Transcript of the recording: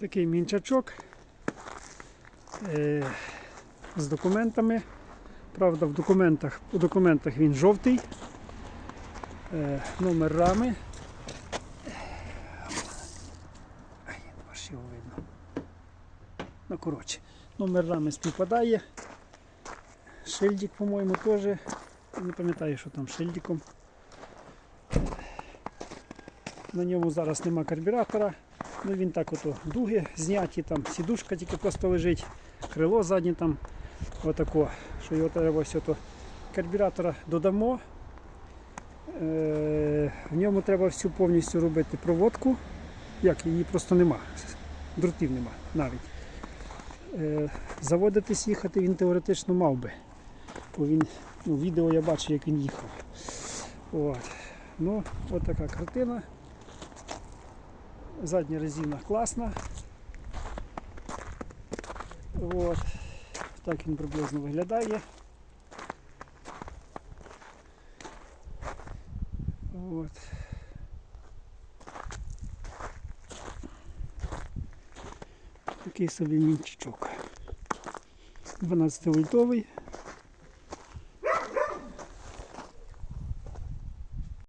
Такий мінчачок е, з документами. Правда, в документах, у документах він жовтий. Е, номер рами. Ай, його видно. Ну, коротше, номер рами співпадає. Шильдик, по-моєму, теж. Не пам'ятаю, що там шильдиком. На ньому зараз нема карбюратора. Ну він так ото дуги зняті, там сідушка тільки просто лежить, крило заднє там отако, що його треба ось ото карбюратора додамо. Е, в ньому треба всю повністю робити проводку. Як її просто нема. Дротів нема навіть. Е, заводитись їхати він теоретично мав би. Бо він, ну, відео я бачу, як він їхав. От. Ну, от така картина. Задня резина класна. От. Так він приблизно виглядає. От. Такий собі мінчичок. 12 вольтовий.